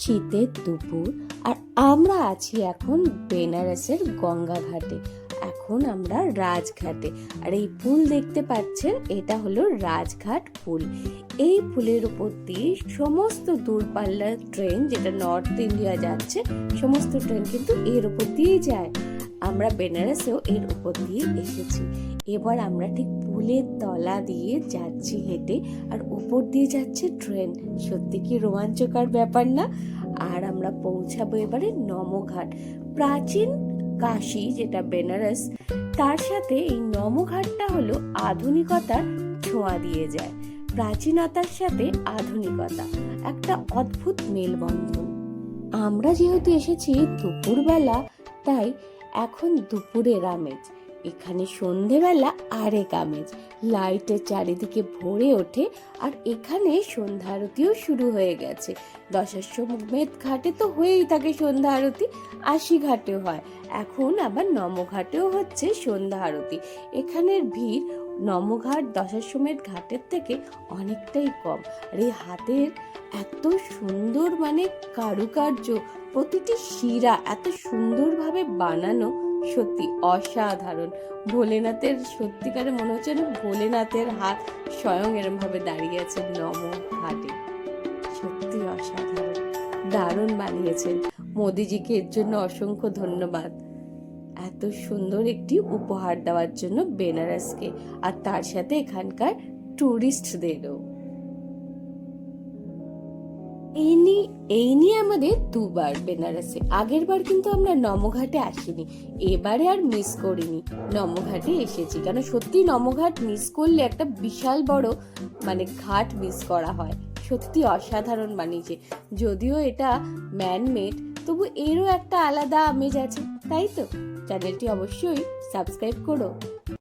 শীতের দুপুর, আর আমরা আছি এখন বেনারসের গঙ্গা ঘাটে। এখন আমরা রাজঘাটে। আর এই পুল দেখতে পাচ্ছেন, এটা হলো রাজঘাট পুল। এই পুলের উপর দিয়ে সমস্ত দূরপাল্লার ট্রেন যেটা নর্থ ইন্ডিয়া যাচ্ছে, সমস্ত ট্রেন কিন্তু এর উপর দিয়েই যায়। আমরা বেনারসেও এর উপর দিয়ে এসেছি। এবার আমরা ঠিক পুলের তলা দিয়ে যাচ্ছি হেঁটে, আর উপর দিয়ে যাচ্ছে ট্রেন। সত্যি কি রোমাঞ্চকর ব্যাপার না? আর আমরা পৌঁছাবো এবারে নমঘাট। প্রাচীন কাশী, যেটা বেনারস, তার সাথে এই নমঘাটটা হলো আধুনিকতার ছোঁয়া দিয়ে যায়। প্রাচীনতার সাথে আধুনিকতা, একটা অদ্ভুত মেলবন্ধন। আমরা যেহেতু এসেছি দুপুরবেলা, তাই এখন দুপুরের আমেজ। এখানে সন্ধেবেলা আরেক আমেজ। লাইটের চারিদিকে ভরে ওঠে আর এখানে সন্ধ্যা আরতিও শুরু হয়ে গেছে। দশাশ্বমেধ ঘাটে তো হয়েই থাকে সন্ধ্যা আরতি, আশি ঘাটেও হয়। এখন আবার নমঘাটেও হচ্ছে সন্ধ্যা আরতি। এখানের ভিড় নমঘাট দশাশ্বমেধ ঘাটের থেকে অনেকটাই কম। আর এই হাতের এত সুন্দর মানে কারুকার্য প্রতিটি শিরা এত সুন্দরভাবে বানানো সত্যি অসাধারণ। ভোলেনাথের সত্যিকারে মনে হচ্ছে না ভোলেনাথের হাত স্বয়ং এরম ভাবে দাঁড়িয়ে আছে নম হাটে। সত্যি অসাধারণ, দারুণ বানিয়েছেন। মোদিজিকে এর জন্য অসংখ্য ধন্যবাদ। এত সুন্দর একটি উপহার দেওয়ার জন্য বেনারসকে আর তার সাথে এখানকার টুরিস্টদেরও এই নিয়ে এই নিয়ে আমাদের দুবার বেনারসে। আগের বার কিন্তু আমরা নমঘাটে আসিনি। এবারে আর মিস করিনি। নমঘাটে এসেছি। কেন সত্যি নমঘাট মিস করলে একটা বিশাল বড় মানে ঘাট মিস করা হয়। সত্যি অসাধারণ বানিয়েছে যদিও এটা ম্যানমেড তবু এরও একটা আলাদা আমেজ আছে, তাই তো? চ্যানেলটি অবশ্যই সাবস্ক্রাইব করো।